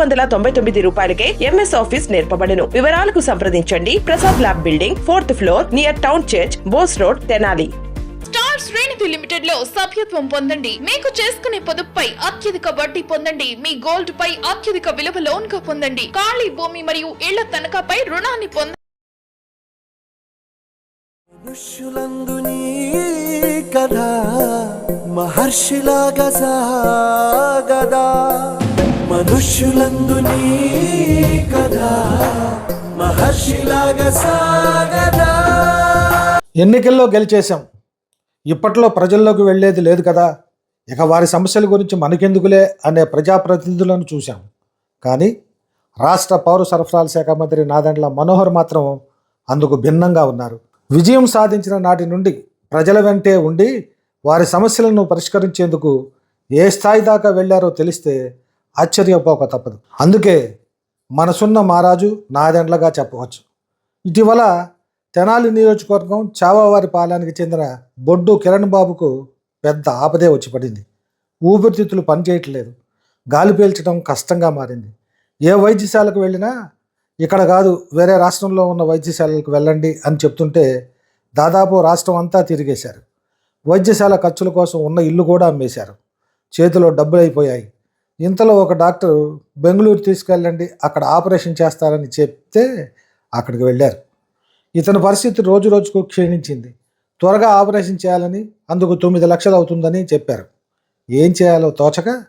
వందల తొంభై తొమ్మిది రూపాయలకే ఎంఎస్ ఆఫీస్ నేర్పబడును. వివరాలకు సంప్రదించండి. Prasad lab building fourth floor near town church Bose road Tenali. Star Sreenidhi లిమిటెడ్లో సభ్యత్వం పొందండి. మీకు చేసుకునే పొదుపుపై అత్యధిక వడ్డీ పొందండి. మీ గోల్డ్ పై అత్యధిక విలువ లోన్గా పొందండి. ఖాళీ భూమి మరియు ఇళ్ళ తనఖాపై రుణాన్ని కథ మహర్షిలాగా సాగదా. మనుష్యులందుని మహర్షిలాగా సాగదా. ఎన్నికల్లో గెలిచేశాం. ఇప్పట్లో ప్రజల్లోకి వెళ్ళేది లేదు కదా. ఇక వారి సమస్యల గురించి మనకెందుకులే అనే ప్రజాప్రతినిధులను చూశాం. కానీ రాష్ట్ర పౌర సరఫరాల శాఖ మంత్రి నాదెండ్ల మనోహర్ మాత్రం అందుకు భిన్నంగా ఉన్నారు. విజయం సాధించిన నాటి నుండి ప్రజల వెంటే ఉండి వారి సమస్యలను పరిష్కరించేందుకు ఏ స్థాయి దాకా వెళ్ళారో తెలిస్తే ఆశ్చర్యపోక తప్పదు. అందుకే మనసున్న మహారాజు నాదెండ్లగా చెప్పవచ్చు. ఇటీవల తెనాలి నియోజకవర్గం చావావారి పాలనకి చెందిన బొడ్డు కిరణ్ బాబుకు పెద్ద ఆపదే వచ్చి పడింది. ఊపిరితిత్తులు పనిచేయట్లేదు. గాలి పీల్చడం కష్టంగా మారింది. ఏ వైద్యశాలకు వెళ్ళినా ఇక్కడ కాదు వేరే రాష్ట్రంలో ఉన్న వైద్యశాలలకు వెళ్ళండి అని చెప్తుంటే దాదాపు రాష్ట్రం అంతా తిరిగేశారు. వైద్యశాల ఖర్చుల కోసం ఉన్న ఇల్లు కూడా అమ్మేశారు. చేతిలో డబ్బులు అయిపోయాయి ఇంతలో ఒక డాక్టర్ బెంగళూరు తీసుకెళ్ళండి అక్కడ ఆపరేషన్ చేస్తారని చెప్తే అక్కడికి వెళ్ళారు. ఇతని పరిస్థితి రోజు రోజుకు క్షీణించింది. త్వరగా ఆపరేషన్ చేయాలని అందుకు తొమ్మిది లక్షలు అవుతుందని చెప్పారు. ఏం చేయాలో తోచక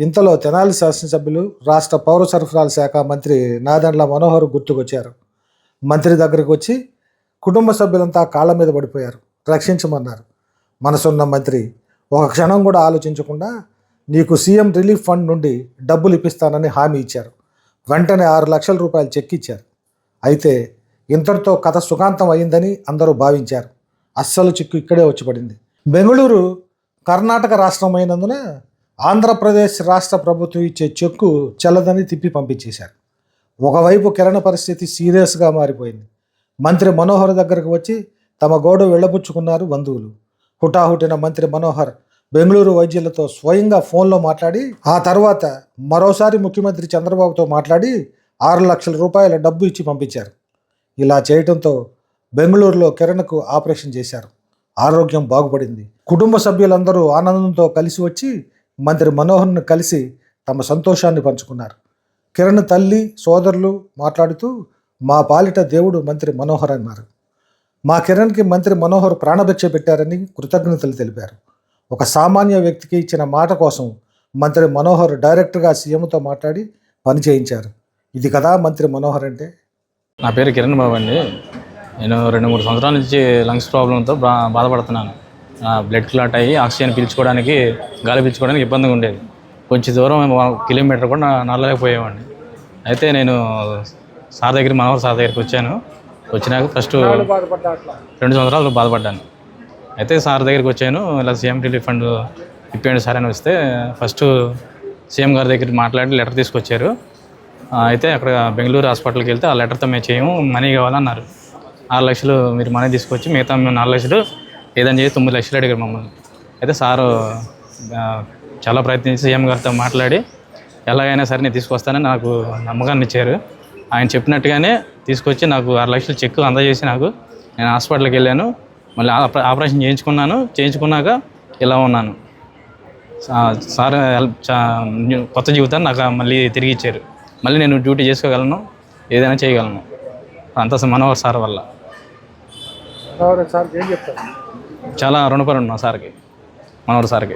ఇంతలో తెనాలి శాసనసభ్యులు రాష్ట్ర పౌర సరఫరాల శాఖ మంత్రి నాదండ్ల మనోహర్ గుర్తుకొచ్చారు. మంత్రి దగ్గరకు వచ్చి కుటుంబ సభ్యులంతా కాళ్ళ మీద పడిపోయారు. రక్షించమన్నారు. మనసున్న మంత్రి ఒక క్షణం కూడా ఆలోచించకుండా నీకు సీఎం రిలీఫ్ ఫండ్ నుండి డబ్బులు ఇప్పిస్తానని హామీ ఇచ్చారు. వెంటనే ఆరు లక్షల రూపాయలు చెక్ ఇచ్చారు. అయితే ఇంతటితో కథ సుఖాంతం అయిందని అందరూ భావించారు. అస్సలు చిక్కు ఇక్కడే వచ్చి పడింది. బెంగళూరు కర్ణాటక రాష్ట్రం అయినందున ఆంధ్రప్రదేశ్ రాష్ట్ర ప్రభుత్వం ఇచ్చే చెక్కు చెల్లదని తిప్పి పంపించేశారు. ఒకవైపు కిరణ పరిస్థితి సీరియస్గా మారిపోయింది. మంత్రి మనోహర్ దగ్గరకు వచ్చి తమ గోడ వెళ్ళబుచ్చుకున్నారు బంధువులు. హుటాహుటిన మంత్రి మనోహర్ బెంగళూరు వైద్యులతో స్వయంగా ఫోన్లో మాట్లాడి ఆ తర్వాత మరోసారి ముఖ్యమంత్రి చంద్రబాబుతో మాట్లాడి ఆరు లక్షల రూపాయల డబ్బు ఇచ్చి పంపించారు. ఇలా చేయడంతో బెంగళూరులో కిరణ్కు ఆపరేషన్ చేశారు. ఆరోగ్యం బాగుపడింది. కుటుంబ సభ్యులందరూ ఆనందంతో కలిసి వచ్చి మంత్రి మనోహర్ను కలిసి తమ సంతోషాన్ని పంచుకున్నారు. కిరణ్ తల్లి సోదరులు మాట్లాడుతూ మా పాలిట దేవుడు మంత్రి మనోహర్ అన్నారు. మా కిరణ్కి మంత్రి మనోహర్ ప్రాణభిక్ష పెట్టారని కృతజ్ఞతలు తెలిపారు. ఒక సామాన్య వ్యక్తికి ఇచ్చిన మాట కోసం మంత్రి మనోహర్ డైరెక్ట్గా సీఎంతో మాట్లాడి పని చేయించారు. ఇది కదా మంత్రి మనోహర్ అంటే? నా పేరు కిరణ్ బాబు అండి. నేను రెండు మూడు సంవత్సరాల నుంచి లంగ్స్ ప్రాబ్లంతో బా బాధపడుతున్నాను. బ్లడ్ క్లాట్ అయ్యి ఆక్సిజన్ పీల్చుకోవడానికి గాలి పీల్చుకోవడానికి ఇబ్బందిగా ఉండేది. కొంచెం దూరం కిలోమీటర్ కూడా నడలేకపోయేవాడిని అయితే నేను సార్ దగ్గర మనోహర్ సార్ దగ్గరికి వచ్చాను. వచ్చినాక ఫస్ట్ రెండు సంవత్సరాలు బాధపడ్డాను. అయితే సార్ దగ్గరికి వచ్చాను. ఇలా సీఎం రిలీఫ్ ఫండ్ ఇప్పండి సార్ అని వస్తే ఫస్ట్ సీఎం గారి దగ్గర మాట్లాడి లెటర్ తీసుకొచ్చారు. అయితే అక్కడ బెంగళూరు హాస్పిటల్కి వెళ్తే ఆ లెటర్తో మేము చేయము మనీ కావాలన్నారు. ఆరు లక్షలు మీరు మనీ తీసుకొచ్చి మిగతా మేము నాలుగు లక్షలు ఏదని చేసి తొమ్మిది లక్షలు అడిగారు మమ్మల్ని. అయితే సారు చాలా ప్రయత్నించి సీఎం గారితో మాట్లాడి ఎలాగైనా సరే నేను తీసుకొస్తానని నాకు నమ్మకాన్ని ఇచ్చారు. ఆయన చెప్పినట్టుగానే తీసుకొచ్చి నాకు ఆరు లక్షలు చెక్ అందజేసి నాకు నేను హాస్పిటల్కి వెళ్ళాను. మళ్ళీ ఆప- ఆపరేషన్ చేయించుకున్నాను. చేయించుకున్నాక ఇలా ఉన్నాను. సార్ కొత్త జీవితాన్ని నాకు మళ్ళీ తిరిగి ఇచ్చారు. మళ్ళీ నేను డ్యూటీ చేసుకోగలను ఏదైనా చేయగలను. అంతా మనోహర్ సార్ వల్ల. చాలా రుణపడి ఉన్నా సార్కి. మనోహర్ సార్కి.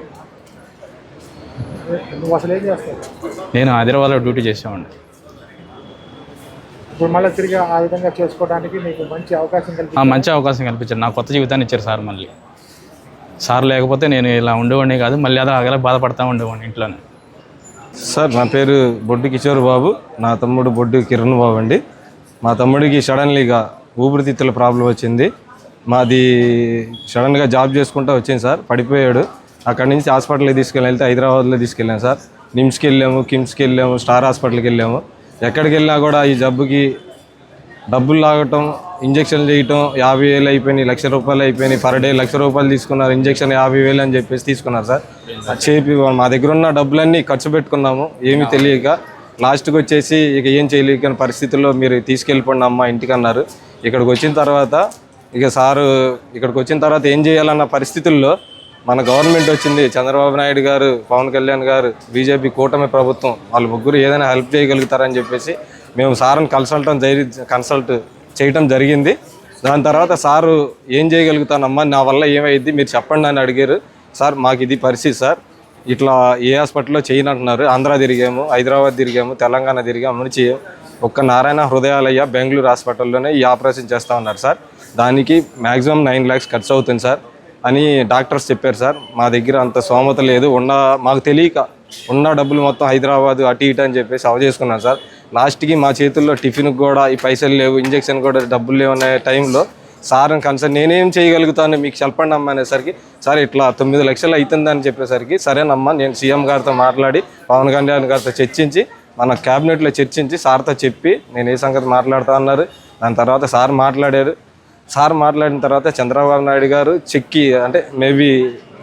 నేను హైదరాబాద్లో డ్యూటీ చేసేవాడిని. ఇప్పుడు మళ్ళీ తిరిగి ఆ విధంగా చేసుకోవడానికి నీకు మంచి అవకాశం ఆ, కల్పించి మంచి అవకాశం కల్పించారు. నాకు కొత్త జీవితాన్ని ఇచ్చారు సార్ మళ్ళీ. సార్ లేకపోతే నేను ఇలా ఉండేవాడిని కాదు మళ్ళీ అదే అగల బాధపడతా ఉండేవాడిని ఇంట్లోనే. సార్ నా పేరు బొడ్డు కిషోర్ బాబు. నా తమ్ముడు బొడ్డు కిరణ్ బాబు అండి. మా తమ్ముడికి సడన్లీగా ఊపిరితిత్తుల ప్రాబ్లం వచ్చింది. మాది సడన్గా జాబ్ చేసుకుంటూ వచ్చింది సార్. పడిపోయాడు. అక్కడి నుంచి హాస్పిటల్కి తీసుకెళ్ళి వెళ్తే హైదరాబాద్లో తీసుకెళ్ళాం సార్. నిమ్స్కి వెళ్ళాము కిమ్స్కి వెళ్ళాము స్టార్ హాస్పిటల్కి వెళ్ళాము. ఎక్కడికి వెళ్ళినా కూడా ఈ జబ్బుకి డబ్బులు లాగటం ఇంజక్షన్లు చేయటం యాభై వేలు అయిపోయినాయి లక్ష రూపాయలు అయిపోయినాయి పర్ డే లక్ష రూపాయలు తీసుకున్నారు ఇంజక్షన్ యాభై వేలు అని చెప్పేసి తీసుకున్నారు సార్. చేపి మా దగ్గర ఉన్న డబ్బులన్నీ ఖర్చు పెట్టుకున్నాము ఏమీ తెలియక. లాస్ట్కి వచ్చేసి ఇక ఏం చేయలేక పరిస్థితుల్లో మీరు తీసుకెళ్ళిపోండి అమ్మ ఇంటికి అన్నారు ఇక్కడికి వచ్చిన తర్వాత ఇక సారు ఇక్కడికి వచ్చిన తర్వాత ఏం చేయాలన్న పరిస్థితుల్లో మన గవర్నమెంట్ వచ్చింది. చంద్రబాబు నాయుడు గారు పవన్ కళ్యాణ్ గారు బీజేపీ కూటమి ప్రభుత్వం వాళ్ళు ముగ్గురు ఏదైనా హెల్ప్ చేయగలుగుతారని చెప్పేసి మేము సార్ని కన్సల్టం జరి కన్సల్ట్ చేయటం జరిగింది. దాని తర్వాత సారు ఏం చేయగలుగుతానమ్మా నా వల్ల ఏమైంది మీరు చెప్పండి అని అడిగారు. సార్ మాకు ఇది పరిస్థితి సార్. ఇట్లా ఏ హాస్పిటల్లో చేయనంటున్నారు. ఆంధ్ర తిరిగాము హైదరాబాద్ తిరిగాము తెలంగాణ తిరిగాము నుంచి ఒక్క నారాయణ హృదయాలయ్య బెంగళూరు హాస్పిటల్లోనే ఈ ఆపరేషన్ చేస్తా ఉన్నారు సార్. దానికి మ్యాక్సిమం నైన్ ల్యాక్స్ ఖర్చు అవుతుంది సార్. అని డాక్టర్స్ చెప్పారు సార్. మా దగ్గర అంత స్తోమత లేదు. ఉన్న మాకు తెలియక ఉన్న డబ్బులు మొత్తం హైదరాబాద్ అటు ఇటు అని చెప్పేసి అవ చేసుకున్నాను సార్. లాస్ట్కి మా చేతుల్లో టిఫిన్కి కూడా ఈ పైసలు లేవు ఇంజక్షన్ కూడా డబ్బులు లేవు అనే టైంలో సార్ కన్సర్న్ నేనేం చేయగలుగుతాను మీకు చెప్పండి అమ్మా అనేసరికి సార్ ఇట్లా తొమ్మిది లక్షలు అవుతుందని చెప్పేసరికి సరేనమ్మా నేను సీఎం గారితో మాట్లాడి పవన్ కళ్యాణ్ గారితో చర్చించి మన క్యాబినెట్లో చర్చించి సార్తో చెప్పి నేను ఏ సంగతి మాట్లాడుతా అన్నారు. దాని తర్వాత సార్ మాట్లాడారు. సార్ మాట్లాడిన తర్వాత చంద్రబాబు నాయుడు గారు చెక్కి అంటే మేబీ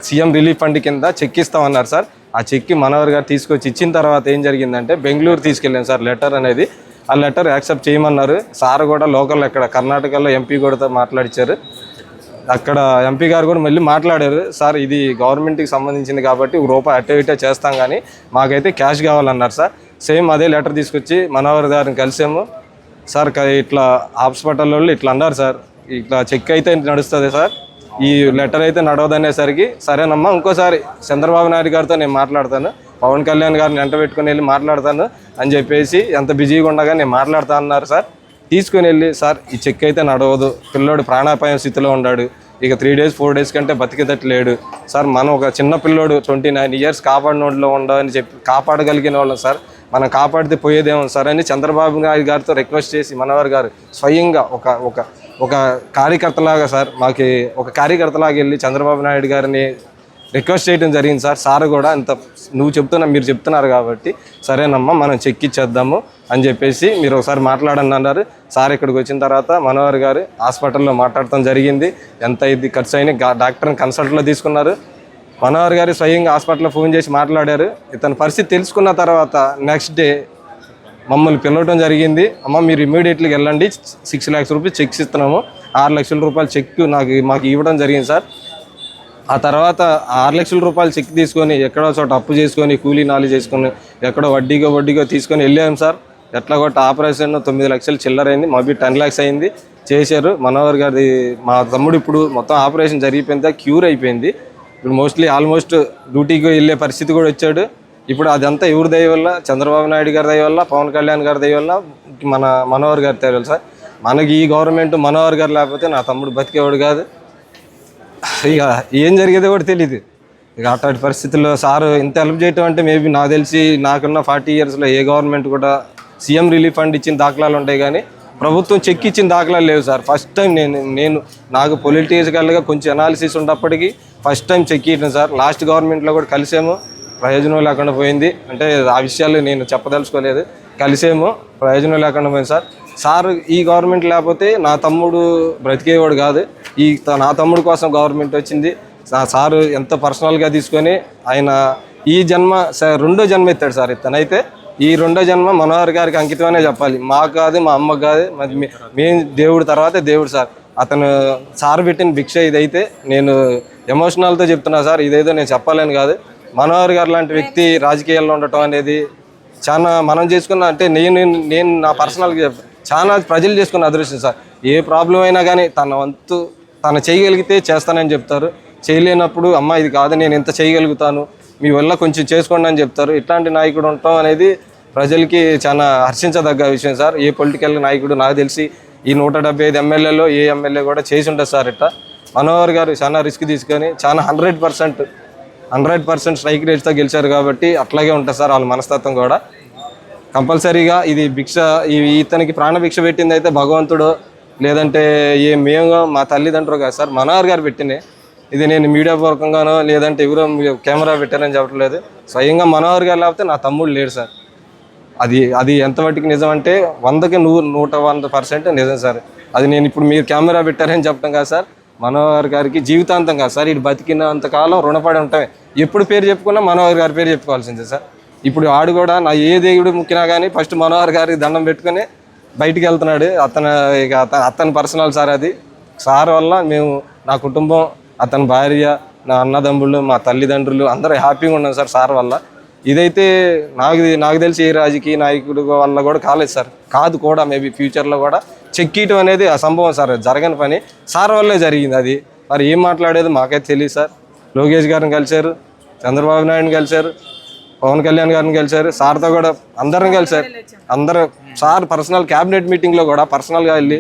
సీఎం రిలీఫ్ ఫండ్ కింద చెక్ ఇస్తామన్నారు సార్. ఆ చెక్కి మనోహర్ గారు తీసుకొచ్చి ఇచ్చిన తర్వాత ఏం జరిగిందంటే బెంగళూరు తీసుకెళ్ళాను సార్ లెటర్ అనేది. ఆ లెటర్ యాక్సెప్ట్ చేయమన్నారు. సార్ కూడా లోకల్ ఎక్కడ కర్ణాటకలో ఎంపీ కూడా మాట్లాడిచ్చారు. అక్కడ ఎంపీ గారు కూడా మళ్ళీ మాట్లాడారు. సార్ ఇది గవర్నమెంట్కి సంబంధించింది కాబట్టి ఒక రూపాయి అటు ఇటే చేస్తాం కానీ మాకైతే క్యాష్ కావాలన్నారు సార్. సేమ్ అదే లెటర్ తీసుకొచ్చి మనోహర్ గారిని కలిసాము. సార్ ఇట్లా హాస్పిటల్ వాళ్ళు ఇట్లా అన్నారు సార్. ఇట్లా చెక్ అయితే నడుస్తుంది సార్. ఈ లెటర్ అయితే నడవదనేసరికి సరేనమ్మా ఇంకోసారి చంద్రబాబు నాయుడు గారితో నేను మాట్లాడతాను. పవన్ కళ్యాణ్ గారిని వెంట పెట్టుకుని వెళ్ళి మాట్లాడతాను అని చెప్పేసి ఎంత బిజీగా ఉండగా నేను మాట్లాడతా అన్నారు సార్. తీసుకుని వెళ్ళి సార్ ఈ చెక్ అయితే నడవదు. పిల్లోడు ప్రాణాపాయం స్థితిలో ఉన్నాడు. ఇక త్రీ డేస్ ఫోర్ డేస్ కంటే బతికేటట్టు లేడు సార్ మనం ఒక చిన్న పిల్లోడు ట్వంటీ నైన్ ఇయర్స్ కాపాడినోడ్లో ఉండని చెప్పి కాపాడగలిగిన వాళ్ళం సార్. మనం కాపాడితే పోయేదేమో సార్ అని చంద్రబాబు నాయుడు గారితో రిక్వెస్ట్ చేసి మనవర్ గారు స్వయంగా ఒక ఒక ఒక కార్యకర్తలాగా సార్ మాకి ఒక కార్యకర్తలాగా వెళ్ళి చంద్రబాబు నాయుడు గారిని రిక్వెస్ట్ చేయడం జరిగింది సార్. సార్ కూడా ఇంత నువ్వు చెప్తున్నా మీరు చెప్తున్నారు కాబట్టి సరేనమ్మా మనం చెక్ ఇచ్చేద్దాము అని చెప్పేసి మీరు ఒకసారి మాట్లాడండి అన్నారు. సార్ ఇక్కడికి వచ్చిన తర్వాత మనోహర్ గారు హాస్పిటల్లో మాట్లాడటం జరిగింది. ఎంత ఇది ఖర్చు అయినా డాక్టర్ని కన్సల్ట్లో తీసుకున్నారు. మనోహర్ గారు స్వయంగా హాస్పిటల్లో ఫోన్ చేసి మాట్లాడారు. ఇతని పరిస్థితి తెలుసుకున్న తర్వాత నెక్స్ట్ డే మమ్మల్ని పిలవడం జరిగింది. అమ్మ మీరు ఇమీడియట్లీ వెళ్ళండి. సిక్స్ ల్యాక్స్ రూపీస్ చెక్స్ ఇస్తున్నాము. ఆరు లక్షల రూపాయలు చెక్ నాకు మాకు ఇవ్వడం జరిగింది సార్. ఆ తర్వాత ఆరు లక్షల రూపాయలు చెక్ తీసుకొని ఎక్కడో చోట అప్పు చేసుకొని కూలీ నాలి చేసుకొని ఎక్కడో వడ్డీగా వడ్డీగా తీసుకొని వెళ్ళాము సార్. ఎట్లా కొట్ట ఆపరేషన్ తొమ్మిది లక్షలు చిల్లరైంది మాబీ టెన్ ల్యాక్స్ అయింది. చేశారు. మనోహర్ గారి మా తమ్ముడు ఇప్పుడు మొత్తం ఆపరేషన్ జరిగిపోయింది. క్యూర్ అయిపోయింది. ఇప్పుడు మోస్ట్లీ ఆల్మోస్ట్ డ్యూటీకి వెళ్ళే పరిస్థితి కూడా వచ్చాడు. ఇప్పుడు అదంతా ఎవరి దయ వల్ల? చంద్రబాబు నాయుడు గారి దయ వల్ల పవన్ కళ్యాణ్ గారి దయ వల్ల మన మనోహర్ గారి దయ వల్ల సార్. మనకి ఈ గవర్నమెంట్ మనోహర్ గారు లేకపోతే నా తమ్ముడు బతికేవాడు కాదు. ఇక ఏం జరిగేదో కూడా తెలియదు ఇక అట్లాంటి పరిస్థితుల్లో సార్ ఇంత హెల్ప్ చేయటం అంటే మేబీ నాకు తెలిసి నాకున్న ఫార్టీ ఇయర్స్లో ఏ గవర్నమెంట్ కూడా సీఎం రిలీఫ్ ఫండ్ ఇచ్చిన దాఖలాలు ఉంటాయి కానీ ప్రభుత్వం చెక్ ఇచ్చిన దాఖలాలు లేవు సార్. ఫస్ట్ టైం నేను నేను నాకు పొలిటికల్గా కొంచెం అనాలిసిస్ ఉన్నప్పటికీ ఫస్ట్ టైం చెక్ ఇవ్వడం సార్. లాస్ట్ గవర్నమెంట్లో కూడా కలిసాము. ప్రయోజనం లేకుండా పోయింది. అంటే ఆ విషయాలు నేను చెప్పదలుచుకోలేదు. కలిసేమో ప్రయోజనం లేకుండా పోయింది సార్. సార్ ఈ గవర్నమెంట్ లేకపోతే నా తమ్ముడు బ్రతికేవాడు కాదు. ఈ నా తమ్ముడు కోసం గవర్నమెంట్ వచ్చింది. సారు ఎంత పర్సనల్గా తీసుకొని ఆయన ఈ జన్మ రెండో జన్మ ఎత్తాడు సార్ ఇతనైతే. ఈ రెండో జన్మ మనోహర్ గారికి అంకితమనే చెప్పాలి. మాకు కాదు మా అమ్మకు కాదు మరి మేము దేవుడు తర్వాత దేవుడు సార్. అతను సార్ పెట్టిన భిక్ష ఇదైతే నేను ఎమోషనల్తో చెప్తున్నా సార్. ఇదేదో నేను చెప్పాలని కాదు. మనోహర్ గారు లాంటి వ్యక్తి రాజకీయాల్లో ఉండటం అనేది చాలా మనం చేసుకున్న అంటే నేను నేను నా పర్సనల్గా చాలా ప్రజలు చేసుకున్న అదృష్టం సార్. ఏ ప్రాబ్లం అయినా కానీ తన వంతు తను చేయగలిగితే చేస్తానని చెప్తారు. చేయలేనప్పుడు అమ్మ ఇది కాదు నేను ఇంత చేయగలుగుతాను. మీ వల్ల కొంచెం చేసుకోండి అని చెప్తారు. ఇట్లాంటి నాయకుడు ఉండటం అనేది ప్రజలకి చాలా హర్షించదగ్గ విషయం సార్. ఏ పొలిటికల్ నాయకుడు నాకు తెలిసి ఈ నూట డెబ్బై ఐదు ఎమ్మెల్యేలో ఏ ఎమ్మెల్యే కూడా చేసి ఉంటుంది సార్ ఇట్లా మనోహర్ గారు చాలా రిస్క్ తీసుకొని చాలా hundred percent hundred percent strike రేట్తో గెలిచారు కాబట్టి అట్లాగే ఉంటుంది సార్ వాళ్ళ మనస్తత్వం కూడా. కంపల్సరీగా ఇది భిక్ష ఇతనికి ప్రాణ భిక్ష పెట్టింది అయితే భగవంతుడు లేదంటే ఏ మేము మా తల్లిదండ్రులు కాదు సార్ మనోహర్ గారు పెట్టినే ఇది నేను మీడియా పూర్వకంగానో లేదంటే ఎవరో కెమెరా పెట్టారని చెప్పట్లేదు స్వయంగా మనోహర్ గారు లేకపోతే నా తమ్ముడు లేడు సార్. అది అది ఎంతవరకు నిజం అంటే వందకి నూరు నూట వంద పర్సెంట్ నిజం సార్. అది నేను ఇప్పుడు మీరు కెమెరా పెట్టారని చెప్పడం కాదు సార్. మనోహర్ గారికి జీవితాంతం కాదు. సార్ ఇటు బతికినంత కాలం రుణపడి ఉంటామే. ఎప్పుడు పేరు చెప్పుకున్నా మనోహర్ గారి పేరు చెప్పుకోవాల్సిందే సార్. ఇప్పుడు ఆడు కూడా నా ఏ దేవుడు ముక్కినా కానీ ఫస్ట్ మనోహర్ గారికి దండం పెట్టుకొని బయటికి వెళ్తున్నాడు. అతను ఇక అతను అతని పర్సనల్ సార్ అది. సార్ వల్ల మేము నా కుటుంబం అతని భార్య నా అన్నదమ్ముళ్ళు మా తల్లిదండ్రులు అందరూ హ్యాపీగా ఉన్నాం సార్ సార్ వల్ల. ఇదైతే నాకు నాకు తెలిసి ఏ రాజకీయ నాయకుడు వల్ల కూడా కాలేదు సార్. కాదు కూడా మేబీ ఫ్యూచర్లో కూడా. చెక్కీయటం అనేది అసంభవం సార్. జరగని పని. సార్ వల్లే జరిగింది అది. మరి ఏం మాట్లాడేది మాకైతే తెలియదు సార్. లోకేష్ గారిని కలిశారు. చంద్రబాబు నాయుడుని కలిశారు. పవన్ కళ్యాణ్ గారిని కలిశారు సార్తో కూడా అందరిని కలిశారు అందరు సార్ పర్సనల్ క్యాబినెట్ మీటింగ్లో కూడా పర్సనల్గా వెళ్ళి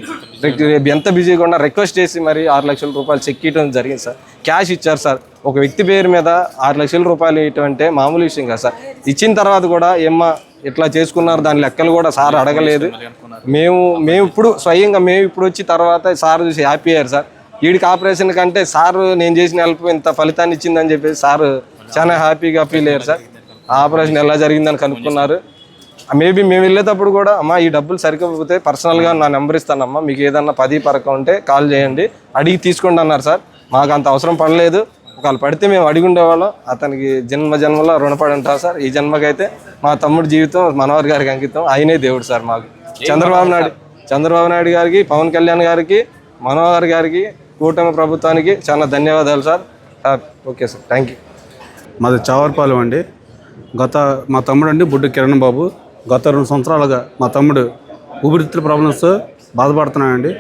రేపు ఎంత బిజీగా ఉన్నా రిక్వెస్ట్ చేసి మరి ఆరు లక్షల రూపాయలు చెక్ ఇవ్వడం జరిగింది సార్. క్యాష్ ఇచ్చారు సార్. ఒక వ్యక్తి పేరు మీద ఆరు లక్షల రూపాయలు ఇవ్వటం అంటే మామూలు విషయం కాదు సార్. ఇచ్చిన తర్వాత కూడా ఏమ్మా ఇట్లా చేసుకున్నారు దాని లెక్కలు కూడా సార్ అడగలేదు. మేము మేము ఇప్పుడు స్వయంగా మేము ఇప్పుడు వచ్చి తర్వాత సార్ చూసి హ్యాపీ అయ్యారు సార్. వీడికి ఆపరేషన్ కంటే సార్ నేను చేసిన హెల్ప్ ఇంత ఫలితాన్ని ఇచ్చిందని చెప్పేసి సార్ చాలా హ్యాపీగా ఫీల్ అయ్యారు సార్. ఆపరేషన్ ఎలా జరిగిందని కనుక్కున్నారు. మేబీ మేము వెళ్ళేటప్పుడు కూడా అమ్మా ఈ డబ్బులు సరిపోతే పర్సనల్గా నా నెంబర్ ఇస్తానమ్మా మీకు ఏదన్నా పది పరక ఉంటే కాల్ చేయండి. అడిగి తీసుకోండి అన్నారు సార్. మాకు అంత అవసరం పడలేదు. ఒకవేళ పడితే మేము అడిగి ఉండేవాళ్ళం. అతనికి జన్మ జన్మలో రుణపడి ఉంటాం సార్. ఈ జన్మకైతే మా తమ్ముడి జీవితం మనోహర్ గారికి అంకితం. ఆయనే దేవుడు సార్ మాకు. చంద్రబాబు నాయుడు చంద్రబాబు నాయుడు గారికి పవన్ కళ్యాణ్ గారికి మనోహర్ గారికి కూటమి ప్రభుత్వానికి చాలా ధన్యవాదాలు sir. Okay sir. Thank you మాది చావర్పాలెం అండి. గత మా తమ్ముడు అండి బుడ్డు కిరణ్ బాబు. గత రెండు సంవత్సరాలుగా మా తమ్ముడు ఊపిరితిత్తుల ప్రాబ్లమ్స్ బాధపడుతున్నామండి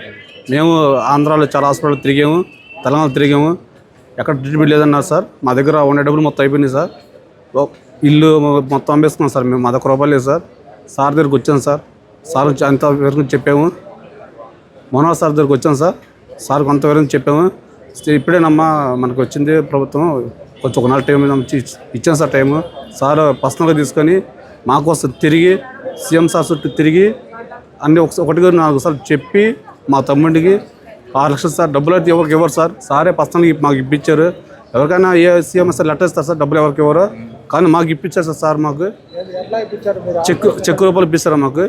మేము ఆంధ్రాలో చాలా హాస్పిటల్ తిరిగాము తెలంగాణ తిరిగాము. ఎక్కడ ట్రీట్మెంట్ లేదన్నారు సార్ మా దగ్గర ఉండే డబ్బులు మొత్తం అయిపోయినాయి సార్. ఇల్లు మొత్తం అమ్మేసుకున్నాం సార్ మేము మా దగ్గర రూపాయలు లేదు సార్. సార్ దగ్గరికి వచ్చాం సార్. సార్ అంత వరకు చెప్పాము. మనోహర్ సార్ దగ్గరికి వచ్చాం సార్. సార్ కొంత వివరం చెప్పాము. ఇప్పుడేనమ్మా మనకు వచ్చింది ప్రభుత్వం. కొంచెం ఒక నెల టైం ఇచ్చాం సార్ టైము. సార్ పర్సనల్గా తీసుకొని మాకోసం తిరిగి సీఎం సార్ చుట్టూ తిరిగి అన్ని ఒకటి ఒకటిగా నాలుగు సార్లు చెప్పి మా తమ్ముడికి ఆరు లక్షలు సార్ డబ్బులు అయితే ఎవరికి ఇవ్వరు సార్. సారే పర్సనల్గా మాకు ఇప్పించారు. ఎవరికైనా ఏ సీఎం సార్ లెటర్ ఇస్తారు సార్ డబ్బులు ఎవరికి ఇవ్వరు. కానీ మాకు ఇప్పించారు సార్ సార్ మాకు. చెక్ చెక్ రూపాయలు ఇప్పిస్తారా మాకు.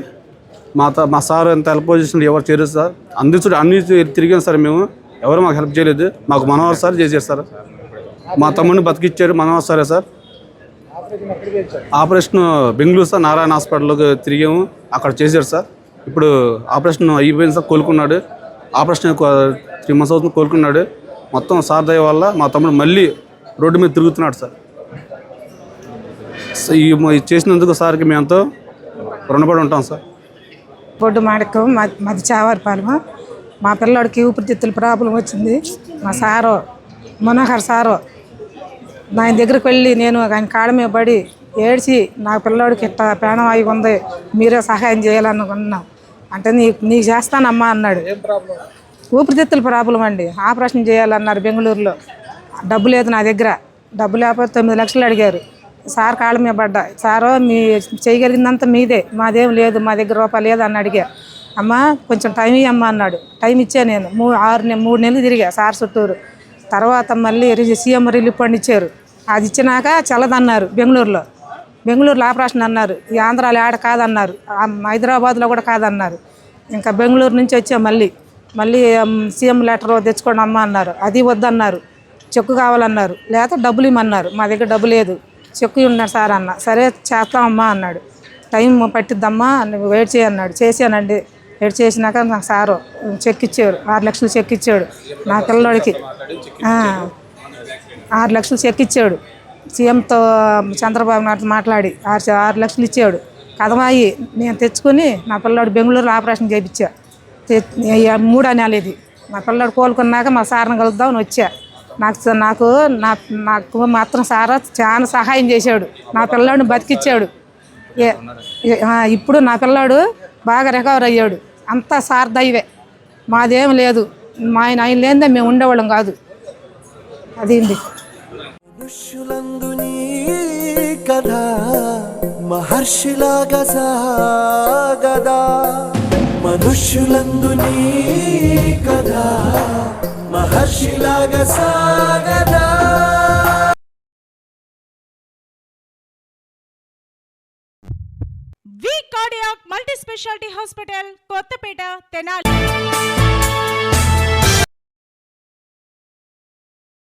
మా త- మా సార్ ఎంత హెల్ప్ పొజిషన్లో ఎవరు చేయరు సార్. అందించు అన్ని తిరిగాం సార్ మేము. ఎవరు మాకు హెల్ప్ చేయలేదు. మాకు మనవారు సార్ చేశారు సార్. మా తమ్ముడిని బతికిచ్చారు మనవారు సారే sir. Operation Bengaluru sir Narayana హాస్పిటల్లోకి తిరిగాము. అక్కడ చేశారు సార్. ఇప్పుడు ఆపరేషన్ అయిపోయింది సార్ కోలుకున్నాడు. ఆపరేషన్ త్రీ మంత్స్ అవుతుంది కోలుకున్నాడు. మొత్తం సార్ దయ వల్ల మా తమ్ముడు మళ్ళీ రోడ్డు మీద తిరుగుతున్నాడు సార్. ఈ చేసినందుకు సార్కి మేము ఎంతో రుణపడి ఉంటాం సార్. పొడ్డు మాడకం మా- మాది చావారిపాలెము మా పిల్లోడికి ఊపిరితిత్తుల ప్రాబ్లం వచ్చింది. మా సారు మనోహర్ సారు ఆయన దగ్గరికి వెళ్ళి నేను ఆయన కాళ్ళ మీద పడి ఏడ్చి నా పిల్లోడికి ఇట్ట ప్రాణవాయువు ఉంది మీరే సహాయం చేయాలనుకున్నాం. అంటే నీ నీకు చేస్తానమ్మా అన్నాడు. ఊపిరితిత్తుల ప్రాబ్లం అండి. ఆపరేషన్ చేయాలన్నారు బెంగళూరులో. డబ్బు లేదు నా దగ్గర. డబ్బు లేకపోతే తొమ్మిది లక్షలు అడిగారు. సార్ కాళ్ళ మీద పడ్డా. సారు మీ చేయగలిగిందంతా మీదే. మాదేం లేదు మా దగ్గర రూపాయలు లేదు అని అడిగా. అమ్మ కొంచెం టైం ఇవ్వమ్మా అన్నాడు. టైం ఇచ్చా నేను. మూ ఆరు మూడు నెలలు తిరిగా సార్ చుట్టూరు. తర్వాత మళ్ళీ సీఎం రిలీఫ్ ఫండ్ ఇచ్చారు. అది ఇచ్చినాక చల్లదన్నారు బెంగళూరులో. బెంగళూరులో ఆపరేషన్ అన్నారు. ఈ ఆంధ్రాలో ఆడ కాదన్నారు. హైదరాబాద్లో కూడా కాదన్నారు. ఇంకా బెంగళూరు నుంచి వచ్చా మళ్ళీ. మళ్ళీ సీఎం లెటర్ తెచ్చుకోండి అమ్మ అన్నారు. అది వద్దన్నారు. చెక్కు కావాలన్నారు. లేకపోతే డబ్బులు ఇమ్మన్నారు. మా దగ్గర డబ్బు లేదు. చెక్కు ఉన్నాడు సార్ అన్న. సరే చేస్తామమ్మా అన్నాడు. టైం పట్టిద్దమ్మా నువ్వు వెయిట్ చేయన్నాడు చేశానండి. వెయిట్ చేసినాక నాకు సారు చెక్ ఇచ్చాడు ఆరు లక్షలు చెక్ ఇచ్చాడు. నా పిల్లోడికి. ఆరు లక్షలు చెక్ ఇచ్చాడు. సీఎంతో చంద్రబాబు నాయుడు మాట్లాడి ఆరు ఆరు లక్షలు ఇచ్చాడు. కథమాయి నేను తెచ్చుకొని నా పిల్లాడు బెంగళూరులో ఆపరేషన్ చేయించా తె- ఈ మూడో మా పిల్లాడు కోలుకున్నాక మా సార్ని కలుద్దామని వచ్చా. నాకు నాకు నా నాకు మాత్రం సారా చాలా సహాయం చేశాడు. నా పిల్లాడిని బతికిచ్చాడు. ఏ- ఇప్పుడు నా పిల్లాడు బాగా రికవర్ అయ్యాడు. అంతా సార్ దైవే. మాదేం లేదు. మా ఆయన ఆయన లేదే మేము ఉండేవాళ్ళం కాదు. అది మనుష్యులందు నీ కథ మహర్షిలాగా సాగదా. మనుష్యులందు నీ కథ మహర్షిలాగా సాగదా. V cardiac multi speciality hospital Kothapeta Tenali.